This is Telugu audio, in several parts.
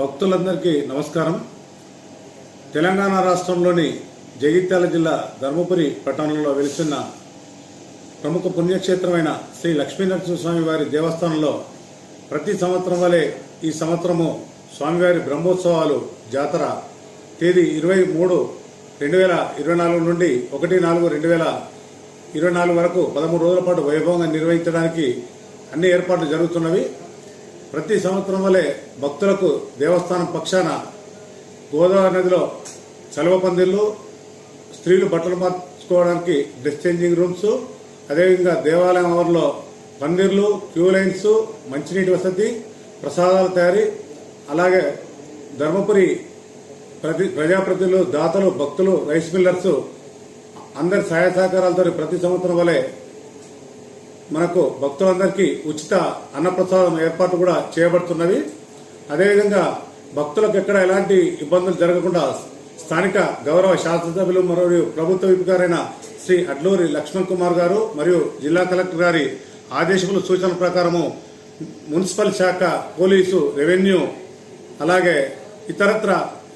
భక్తులందరికీ నమస్కారం. తెలంగాణ రాష్ట్రంలోని జగిత్యాల జిల్లా ధర్మపురి పట్టణంలో వెలుస్తున్న ప్రముఖ పుణ్యక్షేత్రమైన శ్రీ లక్ష్మీనరసింహస్వామి వారి దేవస్థానంలో ప్రతి సంవత్సరం వలె ఈ సంవత్సరము స్వామివారి బ్రహ్మోత్సవాలు జాతర. తేదీ ఇరవై మూడు రెండు వేల ఇరవై నాలుగు నుండి ఒకటి నాలుగు రెండు వేల ఇరవై నాలుగు వరకు పదమూడు రోజుల పాటు వైభవంగా నిర్వహించడానికి అన్ని ఏర్పాట్లు జరుగుతున్నవి. ప్రతి సంవత్సరం వలె భక్తులకు దేవస్థానం పక్షాన గోదావరి నదిలో చలవ పందిళ్ళు స్త్రీలు బట్టలు మార్చుకోవడానికి డ్రెస్ చేంజింగ్ రూమ్స్ అదేవిధంగా దేవాలయం ఆవరణలో పందిర్లు క్యూ లైన్స్ మంచినీటి వసతి ప్రసాదాల తయారీ అలాగే ధర్మపురి ప్రతి ప్రజాప్రతినిధులు దాతలు భక్తులు రైస్ మిల్లర్స్ అందరి సహాయ సహకారాలతో ప్రతి సంవత్సరం వలె మనకు భక్తులందరికీ ఉచిత అన్నప్రసాదం ఏర్పాటు కూడా చేయబడుతున్నవి అదేవిధంగా భక్తులకు ఎక్కడ ఎలాంటి ఇబ్బందులు జరగకుండా స్థానిక గౌరవ శాసనసభ్యులు మరియు ప్రభుత్వ విప్ గారైన శ్రీ అడ్లూరి లక్ష్మణ్ కుమార్ గారు మరియు జిల్లా కలెక్టర్ గారి ఆదేశముల సూచనల ప్రకారము మున్సిపల్ శాఖ పోలీసు రెవెన్యూ అలాగే ఇతరత్ర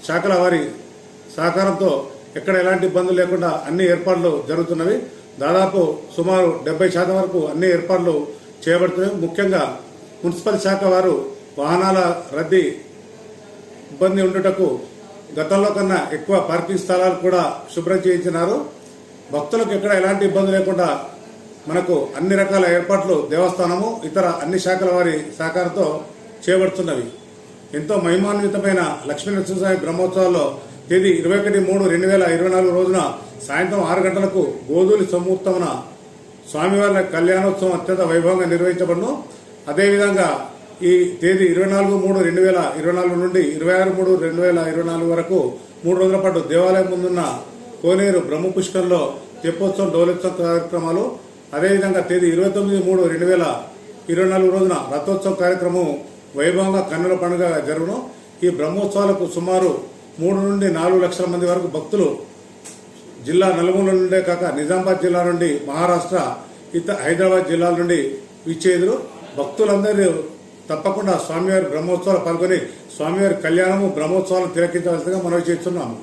శాఖల వారి సహకారంతో ఎక్కడ ఎలాంటి ఇబ్బందులు లేకుండా అన్ని ఏర్పాట్లు జరుగుతున్నవి. దాదాపు సుమారు డెబ్బై శాతం వరకు అన్ని ఏర్పాట్లు చేయబడుతున్నాయి. ముఖ్యంగా మున్సిపల్ శాఖ వారు వాహనాల రద్దీ ఇబ్బంది ఉండుటకు గతంలో కన్నా ఎక్కువ పార్కింగ్ స్థలాలు కూడా శుభ్రం చేయించినారు. భక్తులకు ఎక్కడ ఎలాంటి ఇబ్బంది లేకుండా మనకు అన్ని రకాల ఏర్పాట్లు దేవస్థానము ఇతర అన్ని శాఖల వారి సహకారంతో చేయబడుతున్నవి ఎంతో మహిమాన్వితమైన లక్ష్మీనరసింహస్వామి బ్రహ్మోత్సవాల్లో తేదీ ఇరవై ఒకటి మూడు రెండు వేల ఇరవై నాలుగు రోజున సాయంత్రం ఆరు గంటలకు గోధూలి సమూర్తమున స్వామివారి కళ్యాణోత్సవం అత్యంత వైభవంగా నిర్వహించబడును. అదేవిధంగా ఈ తేదీ ఇరవై నాలుగు మూడు రెండు వేల ఇరవై నాలుగు నుండి ఇరవై ఆరు మూడు రెండు వేల ఇరవై నాలుగు వరకు మూడు రోజుల పాటు దేవాలయం ముందున్న కోనేరు బ్రహ్మ పుష్కరంలో తెప్పోత్సవం డోలోత్సవం కార్యక్రమాలు. అదేవిధంగా తేదీ ఇరవై తొమ్మిది మూడు రెండు వేల ఇరవై నాలుగు రోజున రథోత్సవ కార్యక్రమం వైభవంగా కన్నుల పండుగ జరుగును. ఈ బ్రహ్మోత్సవాలకు సుమారు మూడు నుండి నాలుగు లక్షల మంది వరకు భక్తులు జిల్లా నలుమూల నుండే కాక నిజామాబాద్ జిల్లా నుండి మహారాష్ట్ర ఇతర హైదరాబాద్ జిల్లాల నుండి విచ్చేదురు భక్తులందరూ తప్పకుండా స్వామివారి బ్రహ్మోత్సవాలు పాల్గొని స్వామివారి కళ్యాణము బ్రహ్మోత్సవాలు తిలకించవలసిందిగా మనవి చేస్తున్నాము.